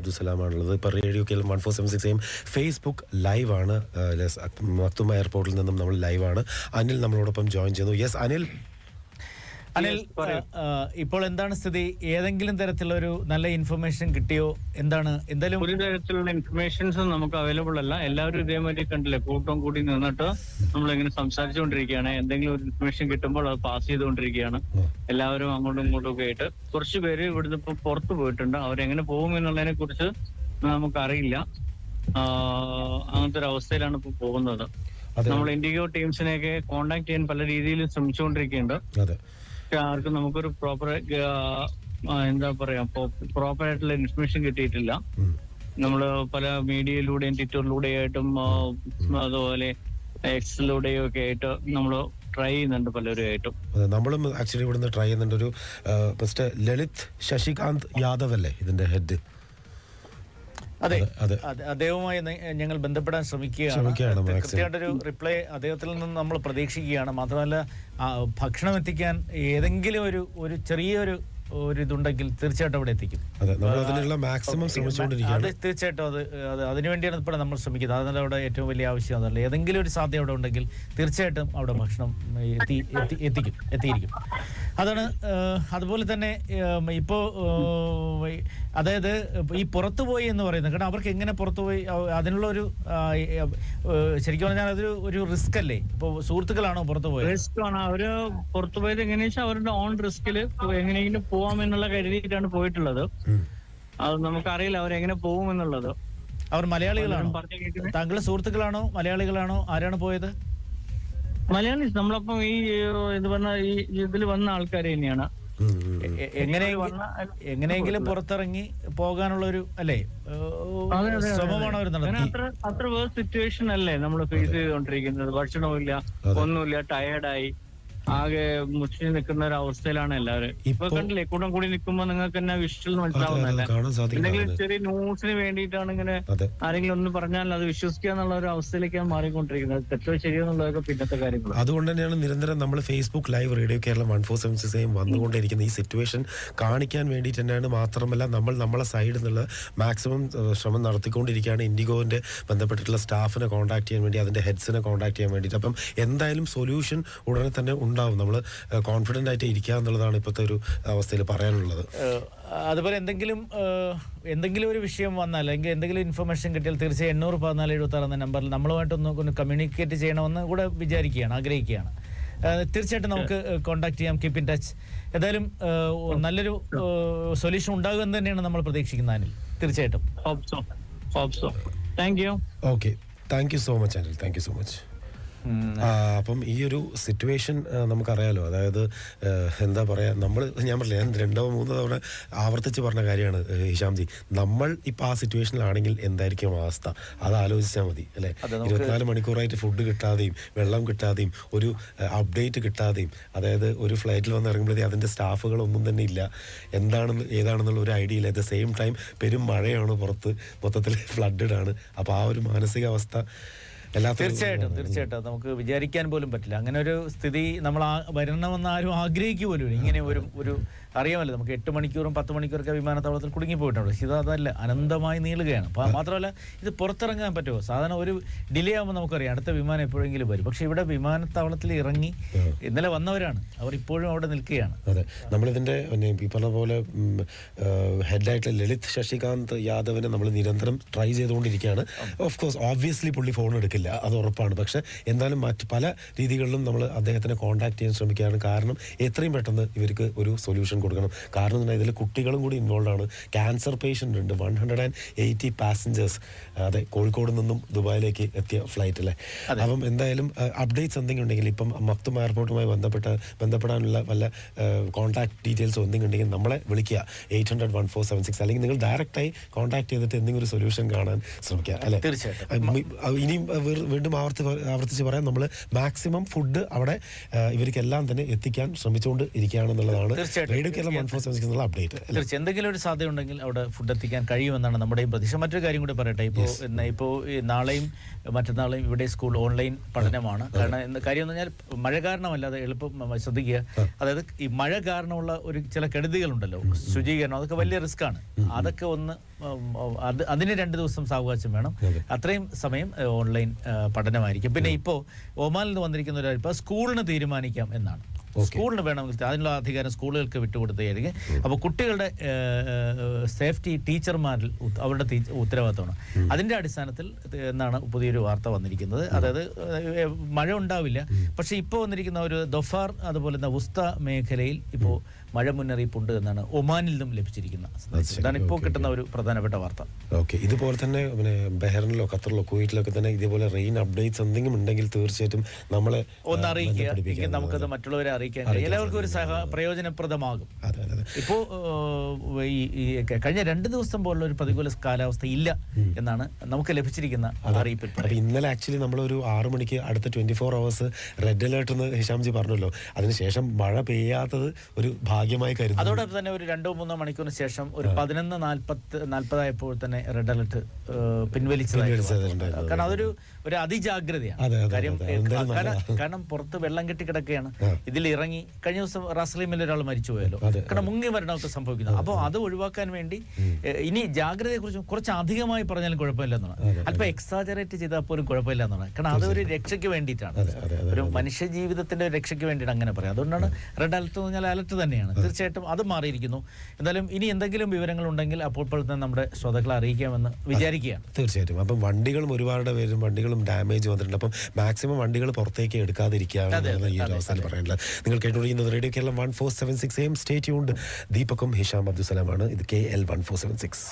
അബ്ദുസലാമാണുള്ളത്. ഇപ്പോൾ radio Keralam one four seven six M Facebook ലൈവാണ് Maktoum എയർപോർട്ടിൽ നിന്നും നമ്മൾ ലൈവാണ് അനിൽ നമ്മളോടൊപ്പം ജോയിൻ ചെയ്യുന്നു. യെസ് അനിൽ? അനിൽ ഇപ്പോൾ എന്താണ് സ്ഥിതി? ഏതെങ്കിലും തരത്തിലുള്ള ഒരു നല്ല ഇൻഫർമേഷൻ കിട്ടിയോ? എന്താണ്? എന്തായാലും ഒരു തരത്തിലുള്ള ഇൻഫർമേഷൻസ് നമുക്ക് അവൈലബിൾ അല്ല. എല്ലാവരും ഇതേമാതിരി കണ്ടില്ലേ? കൂട്ടം കൂടി നിന്നിട്ട് നമ്മൾ ഇങ്ങനെ സംസാരിച്ചുകൊണ്ടിരിക്കുകയാണ്. എന്തെങ്കിലും ഒരു ഇൻഫർമേഷൻ കിട്ടുമ്പോൾ അത് പാസ് ചെയ്തുകൊണ്ടിരിക്കുകയാണ്. എല്ലാവരും അങ്ങോട്ടും ഇങ്ങോട്ടും ഒക്കെ ആയിട്ട്. കുറച്ച് പേര് ഇവിടുന്ന് ഇപ്പൊ പുറത്തു പോയിട്ടുണ്ട്. അവരെങ്ങനെ പോകും എന്നുള്ളതിനെ കുറിച്ച് നമുക്കറിയില്ല. അങ്ങനത്തെ ഒരു അവസ്ഥയിലാണ് ഇപ്പൊ പോകുന്നത്. നമ്മൾ ഇൻഡിഗോ ടീംസിനെയൊക്കെ കോണ്ടാക്ട് ചെയ്യാൻ പല രീതിയിലും ശ്രമിച്ചുകൊണ്ടിരിക്കുന്നുണ്ട്. അതെ. പക്ഷെ ആർക്കും നമുക്കൊരു പ്രോപ്പർ എന്താ പറയാ പ്രോപ്പർ ആയിട്ടുള്ള ഇൻഫർമേഷൻ കിട്ടിയിട്ടില്ല. നമ്മൾ നമ്മൾ പല മീഡിയയിലൂടെയും ട്വിറ്ററിലൂടെ ആയിട്ടും അതുപോലെ എക്സിലൂടെയും ഒക്കെ ആയിട്ട് നമ്മൾ ട്രൈ ചെയ്യുന്നുണ്ട് പലരുമായിട്ടും. നമ്മളും ആക്ച്വലി ഇവിടുന്ന് ട്രൈ ചെയ്യുന്നുണ്ട്. ഒരു മിസ്റ്റർ ലളിത് ശശികാന്ത് യാദവ് അല്ലേ ഇതിന്റെ ഹെഡ് അതെ. അദ്ദേഹവുമായി ഞങ്ങൾ ബന്ധപ്പെടാൻ ശ്രമിക്കുകയാണ്. കൃത്യമായിട്ടൊരു റിപ്ലൈ അദ്ദേഹത്തിൽ നിന്ന് നമ്മൾ പ്രതീക്ഷിക്കുകയാണ്. മാത്രമല്ല ഭക്ഷണം എത്തിക്കാൻ ഏതെങ്കിലും ഒരു ഒരു ചെറിയൊരു ഒരു ഇതുണ്ടെങ്കിൽ തീർച്ചയായിട്ടും അവിടെ എത്തിക്കും. അതെ അതിനുള്ള തീർച്ചയായിട്ടും അത് അത് അതിനുവേണ്ടിയാണ് ഇപ്പോൾ നമ്മൾ ശ്രമിക്കുന്നത്. അതല്ല അവിടെ ഏറ്റവും വലിയ ആവശ്യം. അതല്ല ഏതെങ്കിലും ഒരു സാധ്യത അവിടെ ഉണ്ടെങ്കിൽ തീർച്ചയായിട്ടും അവിടെ ഭക്ഷണം എത്തി എത്തി എത്തിക്കും എത്തിയിരിക്കും. അതാണ് അതുപോലെ തന്നെ ഇപ്പോൾ ഇപ്പോ അതായത് ഈ പുറത്തു പോയി എന്ന് പറയുന്നത് കാരണം അവർക്ക് എങ്ങനെ പുറത്തു പോയി അതിനുള്ള ഒരു ശരിക്കും പറഞ്ഞാൽ അതൊരു ഒരു റിസ്ക് അല്ലേ? ഇപ്പോൾ സുഹൃത്തുക്കളാണോ പുറത്തു പോയത്? റിസ്ക് ആണ്. അവർ പുറത്തുപോയത് എങ്ങനെയാ വെച്ചാൽ അവരുടെ ഓൺ റിസ്കിൽ എങ്ങനെയെങ്കിലും പോവാം എന്നുള്ള കരുതിയിട്ടാണ് പോയിട്ടുള്ളത്. അത് നമുക്കറിയില്ല അവരെങ്ങനെ പോകും എന്നുള്ളത്. അവർ മലയാളികളാണോ? പറഞ്ഞു കേൾക്കുന്നത്? താങ്കളുടെ സുഹൃത്തുക്കളാണോ? മലയാളികളാണോ? ആരാണ് പോയത്? മലയാളീസ് നമ്മളപ്പം ഈ ഇത് പറഞ്ഞ ഈ ഇതിൽ വന്ന ആൾക്കാർ തന്നെയാണ്. എങ്ങനെ എങ്ങനെയെങ്കിലും പുറത്തിറങ്ങി പോകാനുള്ള ഒരു അല്ലേ ശ്രമമാണ് അവർ അങ്ങനെ നടത്തി അത്ര അത്ര വേറെ സിറ്റുവേഷൻ അല്ലേ നമ്മൾ ഫേസ് ചെയ്തുകൊണ്ടിരിക്കുന്നത്. ഭക്ഷണവും ഇല്ല ഒന്നുമില്ല ടയേർഡായി ആകെ മുച്ചിൽ നിൽക്കുന്ന ഒരു അവസ്ഥയിലാണ് എല്ലാവരും. ഇപ്പൊ കണ്ടില്ലേ കൂടം കൂടി നിൽക്കുമ്പോ നിങ്ങൾക്ക് തന്നെ വിഷ്വൽ മനസ്സിലാവുന്നില്ല എന്തെങ്കിലും ചെറിയ ന്യൂസിന് വേണ്ടിയിട്ടാണ് ഇങ്ങനെ ആരെങ്കിലും ഒന്ന് പറഞ്ഞാൽ അത് വിശ്വസിക്കുക എന്നുള്ള ഒരു അവസ്ഥയിലേക്കാണ് മാറിക്കൊണ്ടിരിക്കുന്നത്. തെറ്റോ ശരിയോ എന്നുള്ളതൊക്കെ പിന്നത്തെ കാര്യങ്ങൾ അതുകൊണ്ട് തന്നെയാണ് നിരന്തരം നമ്മൾ Facebook live radio Keralam one four seven six വന്നുകൊണ്ടിരിക്കുന്ന ഈ സിറ്റുവേഷൻ കാണിക്കാൻ വേണ്ടിയിട്ട് തന്നെയാണ് മാത്രമല്ല നമ്മൾ നമ്മളെ സൈഡിൽ നിന്നുള്ള മാക്സിമം ശ്രമം നടത്തിക്കൊണ്ടിരിക്കുകയാണ്. ഇൻഡിഗോന്റെ ബന്ധപ്പെട്ടിട്ടുള്ള സ്റ്റാഫിനെ കോൺടാക്ട് ചെയ്യാൻ വേണ്ടി അതിന്റെ ഹെഡ്സിനെ കോൺടാക്ട് ചെയ്യാൻ വേണ്ടിയിട്ട്. അപ്പം എന്തായാലും സൊല്യൂഷൻ ഉടനെ തന്നെ ഉണ്ടാവും. നമ്മൾ കോൺഫിഡന്റ് ആയിട്ട് ഇരിക്കുക എന്നുള്ളതാണ് ഇപ്പോഴത്തെ ഒരു അവസ്ഥയിൽ പറയാനുള്ളത്. അതുപോലെ എന്തെങ്കിലും എന്തെങ്കിലും ഒരു വിഷയം വന്നാൽ അല്ലെങ്കിൽ എന്തെങ്കിലും ഇൻഫർമേഷൻ കിട്ടിയാൽ തീർച്ചയായും എണ്ണൂറ് പതിനാല് എഴുപത്തി ആറ് എന്ന നമ്പറിൽ നമ്മളുമായിട്ടൊന്ന് ഒന്ന് കമ്മ്യൂണിക്കേറ്റ് ചെയ്യണമെന്ന് കൂടെ വിചാരിക്കുകയാണ് ആഗ്രഹിക്കുകയാണ്. തീർച്ചയായിട്ടും നമുക്ക് കോൺടാക്ട് ചെയ്യാം. കീപ്പ് ഇൻ ടച്ച് ഏതായാലും നല്ലൊരു സൊല്യൂഷൻ ഉണ്ടാകുമെന്ന് തന്നെയാണ് നമ്മൾ പ്രതീക്ഷിക്കുന്നത് അനിൽ. തീർച്ചയായിട്ടും. Thank you okay thank you so much Anil. Thank you so much അപ്പം ഈ ഒരു സിറ്റുവേഷൻ നമുക്കറിയാലോ. അതായത് എന്താ പറയുക നമ്മൾ ഞാൻ പറഞ്ഞില്ല ഞാൻ രണ്ടോ മൂന്നോ തവണ ആവർത്തിച്ച് പറഞ്ഞ കാര്യമാണ് ഹിഷാംജി നമ്മൾ ഇപ്പം ആ സിറ്റുവേഷനിലാണെങ്കിൽ എന്തായിരിക്കും അവസ്ഥ? അത് ആലോചിച്ചാൽ മതി അല്ലേ? ഇരുപത്തിനാല് മണിക്കൂറായിട്ട് ഫുഡ് കിട്ടാതെയും വെള്ളം കിട്ടാതെയും ഒരു അപ്ഡേറ്റ് കിട്ടാതെയും അതായത് ഒരു ഫ്ലൈറ്റിൽ വന്ന് ഇറങ്ങുമ്പോഴത്തേ അതിന്റെ സ്റ്റാഫുകളൊന്നും തന്നെ ഇല്ല. എന്താണെന്ന് ഏതാണെന്നുള്ള ഒരു ഐഡിയ ഇല്ല. അറ്റ് ദ സെയിം ടൈം പെരും മഴയാണ് പുറത്ത് മൊത്തത്തിൽ ഫ്ലഡഡ് ആണ്. അപ്പോൾ ആ ഒരു മാനസികാവസ്ഥ തീർച്ചയായിട്ടും തീർച്ചയായിട്ടും. നമുക്ക് വിചാരിക്കാൻ പോലും പറ്റില്ല. അങ്ങനെ ഒരു സ്ഥിതി നമ്മൾ വരണമെന്ന് ആരും ആഗ്രഹിക്കുക പോലും. ഇങ്ങനെ ഒരു ഒരു അറിയാമല്ലോ നമുക്ക് എട്ട് മണിക്കൂറും പത്ത് മണിക്കൂറൊക്കെ വിമാനത്താവളത്തിൽ കുടുങ്ങി പോയിട്ടുണ്ട് പക്ഷേ ഇത് അതല്ല അനന്തമായി നീളുകയാണ്. അപ്പോൾ മാത്രമല്ല ഇത് പുറത്തിറങ്ങാൻ പറ്റുമോ? സാധാരണ ഒരു ഡിലേ ആകുമ്പോൾ നമുക്കറിയാം അടുത്ത വിമാനം എപ്പോഴെങ്കിലും വരും. പക്ഷേ ഇവിടെ വിമാനത്താവളത്തിൽ ഇറങ്ങി ഇന്നലെ വന്നവരാണ്. അവർ ഇപ്പോഴും അവിടെ നിൽക്കുകയാണ്. അതെ. നമ്മളിതിന്റെ ഈ പറഞ്ഞ പോലെ ഹെഡായിട്ടുള്ള ലളിത് ശശികാന്ത് യാദവിനെ നമ്മൾ നിരന്തരം ട്രൈ ചെയ്തുകൊണ്ടിരിക്കുകയാണ്. ഓഫ് കോഴ്സ് ഓബ്വിയസ്ലി പുള്ളി ഫോൺ എടുക്കില്ല. അത് ഉറപ്പാണ്. പക്ഷേ എന്തായാലും മറ്റ് പല രീതികളിലും നമ്മൾ അദ്ദേഹത്തിനെ കോൺടാക്ട് ചെയ്യാൻ ശ്രമിക്കുകയാണ്. കാരണം എത്രയും പെട്ടെന്ന് ഇവർക്ക് ഒരു സൊല്യൂഷൻ കൊടുക്കണം. കാരണം എന്ന് പറഞ്ഞാൽ ഇതിൽ കുട്ടികളും കൂടി ഇൻവോൾവ് ആണ്. ക്യാൻസർ പേഷ്യന്റ് ഉണ്ട്. One hundred and eighty passengers അതെ കോഴിക്കോട് നിന്നും ദുബായിലേക്ക് എത്തിയ ഫ്ലൈറ്റ് അല്ലേ? അപ്പം എന്തായാലും അപ്ഡേറ്റ്സ് എന്തെങ്കിലും ഉണ്ടെങ്കിൽ ഇപ്പം മക്തും എയർപോർട്ടുമായി ബന്ധപ്പെട്ട ബന്ധപ്പെടാനുള്ള വല്ല കോൺടാക്ട് ഡീറ്റെയിൽസ് എന്തെങ്കിലും ഉണ്ടെങ്കിൽ നമ്മളെ വിളിക്കുക. Eight hundred one four seven six അല്ലെങ്കിൽ നിങ്ങൾ ഡയറക്റ്റായി കോൺടാക്ട് ചെയ്തിട്ട് എന്തെങ്കിലും ഒരു സൊല്യൂഷൻ കാണാൻ ശ്രമിക്കുക അല്ലേ? തീർച്ചയായിട്ടും. ഇനിയും വീണ്ടും ആവർത്തി ആവർത്തിച്ച് പറയാം. നമ്മൾ മാക്സിമം ഫുഡ് അവിടെ ഇവർക്കെല്ലാം തന്നെ എത്തിക്കാൻ ശ്രമിച്ചുകൊണ്ട് ഇരിക്കുകയാണെന്നുള്ളതാണ് തീർച്ചയായിട്ടും. Keralam one four seven six എന്നുള്ള അപ്ഡേറ്റ് തീർച്ചയായും. എന്തെങ്കിലും ഒരു സാധ്യത ഉണ്ടെങ്കിൽ അവിടെ ഫുഡ് എത്തിക്കാൻ കഴിയുമെന്നാണ് നമ്മുടെയും പ്രതീക്ഷ. മറ്റൊരു കാര്യം കൂടി പറയട്ടെ. ഇപ്പോൾ ഇപ്പോൾ നാളെയും മറ്റന്നാളെയും ഇവിടെ സ്കൂൾ ഓൺലൈൻ പഠനമാണ്. കാരണം കാര്യം എന്ന് പറഞ്ഞാൽ മഴ കാരണമല്ലാതെ എളുപ്പം ശ്രദ്ധിക്കുക. അതായത് ഈ മഴ കാരണമുള്ള ഒരു ചില കെടുതികളുണ്ടല്ലോ. ശുചീകരണം അതൊക്കെ വലിയ റിസ്ക് ആണ്. അതൊക്കെ ഒന്ന് അത് അതിന് രണ്ട് ദിവസം സാവകാശം വേണം. അത്രയും സമയം ഓൺലൈൻ പഠനമായിരിക്കും. പിന്നെ ഇപ്പോൾ ഒമാനിൽ നിന്ന് വന്നിരിക്കുന്ന ഒരു ഇപ്പോൾ സ്കൂളിന് തീരുമാനിക്കാം എന്നാണ്. സ്കൂളിന് വേണമെങ്കിൽ അതിനുള്ള അധികാരം സ്കൂളുകൾക്ക് വിട്ടുകൊടുത്തുകയായിരിക്കും അപ്പോൾ കുട്ടികളുടെ സേഫ്റ്റി ടീച്ചർമാരിൽ അവരുടെ ഉത്തരവാദിത്തമാണ്. അതിന്റെ അടിസ്ഥാനത്തിൽ എന്നാണ് പുതിയൊരു വാർത്ത വന്നിരിക്കുന്നത്. അതായത് മഴ ഉണ്ടാവില്ല. പക്ഷേ ഇപ്പോൾ വന്നിരിക്കുന്ന ഒരു ദൊഫാർ അതുപോലെ തന്നെ ഉസ്ത മേഖലയിൽ ഇപ്പോൾ മഴ മുന്നറിയിപ്പുണ്ട് എന്നാണ് ഒമാനിൽ നിന്നും ലഭിച്ചിരിക്കുന്ന ഇതാണ് ഇപ്പോൾ കിട്ടുന്ന ഒരു പ്രധാനപ്പെട്ട വാർത്ത. ഓക്കെ. ഇതുപോലെ തന്നെ പിന്നെ ബഹ്റിനിലോ ഖത്തറിലോ കുവൈറ്റിലൊക്കെ തന്നെ ഇതേപോലെ റെയിൻ അപ്ഡേറ്റ്സ് എന്തെങ്കിലും ഉണ്ടെങ്കിൽ തീർച്ചയായിട്ടും നമ്മളെ ഒന്ന് അറിയിക്കുക. ബന്ധപ്പെടുപ്പിക്കുക എങ്കിൽ നമുക്കത് മറ്റുള്ളവരെ അറിയിക്കാൻ എല്ലാവർക്കും ഒരു സഹ പ്രയോജനപ്രദമാകും. ഇപ്പോ ഈ കഴിഞ്ഞ രണ്ട് ദിവസം പോലുള്ള ഒരു പ്രതികൂല കാലാവസ്ഥ ഇല്ല എന്നാണ് നമുക്ക് ലഭിച്ചിരിക്കുന്ന അറിയിപ്പിൽ ഇന്നലെ ആക്ച്വലി നമ്മൾ ഒരു ആറ് മണിക്ക് അടുത്ത twenty four hours red alert എന്ന് ഹിഷാംജി പറഞ്ഞല്ലോ. അതിനുശേഷം മഴ പെയ്യാത്തത് ഒരു ഭാഗ്യമായി കരുതുന്നു. അതോടൊപ്പം തന്നെ ഒരു രണ്ടോ മൂന്നോ മണിക്കൂറിന് ശേഷം ഒരു പതിനൊന്ന് നാൽപ്പത്തി നാൽപ്പതായപ്പോൾ തന്നെ റെഡ് അലേർട്ട് പിൻവലിച്ചതായിട്ട് കാരണം അതൊരു ഒരു അതിജാഗ്രതയാണ്. അതെ, അതെ, കാര്യം കാരണം പുറത്ത് വെള്ളം കെട്ടി കിടക്കുകയാണ്. ഇതിൽ ഇറങ്ങി കഴിഞ്ഞ ദിവസം റാസ്ലീമിൽ ഒരാൾ മരിച്ചു പോയല്ലോ കാരണം മുങ്ങി മരണമൊക്കെ സംഭവിക്കുന്നത് അപ്പോൾ അത്. ഒഴിവാക്കാൻ വേണ്ടി ഇനി ജാഗ്രതയെ കുറിച്ച് കുറച്ച് അധികമായി പറഞ്ഞാലും കുഴപ്പമില്ല എന്നാണ്. അല്പം എക്സാജറേറ്റ് ചെയ്താൽ പോലും കുഴപ്പമില്ല എന്നാണ്. കാരണം അതൊരു രക്ഷയ്ക്ക് വേണ്ടിയിട്ടാണ്. ഒരു മനുഷ്യ ജീവിതത്തിന്റെ രക്ഷയ്ക്ക് വേണ്ടിയിട്ട് അങ്ങനെ പറയാം. അതുകൊണ്ടാണ് റെഡ് അലർട്ട് എന്ന് പറഞ്ഞാൽ അലർട്ട് തന്നെയാണ്. തീർച്ചയായിട്ടും അത് മാറിയിരിക്കുന്നു. എന്തായാലും ഇനി എന്തെങ്കിലും വിവരങ്ങൾ ഉണ്ടെങ്കിൽ അപ്പോൾ തന്നെ നമ്മുടെ ശ്രോതാക്കളെ അറിയിക്കാമെന്ന് വിചാരിക്കുകയാണ്. തീർച്ചയായിട്ടും. അപ്പം വണ്ടികളും ഒരുപാട് പേരും വണ്ടികളും ഡാമേജ് വന്നിട്ടുണ്ട്. അപ്പം മാക്സിമം വണ്ടികൾ പുറത്തേക്ക് എടുക്കാതിരിക്കുക ഈ ഒരു അവസരം പറയാനുള്ളത്. നിങ്ങൾ കേട്ടുകൊണ്ടിരിക്കുന്നത് radio Keralam one four seven six M stay tuned ദീപകും Hisham അബ്ദുസലാമാണ്. ഇത് K L one four seven six.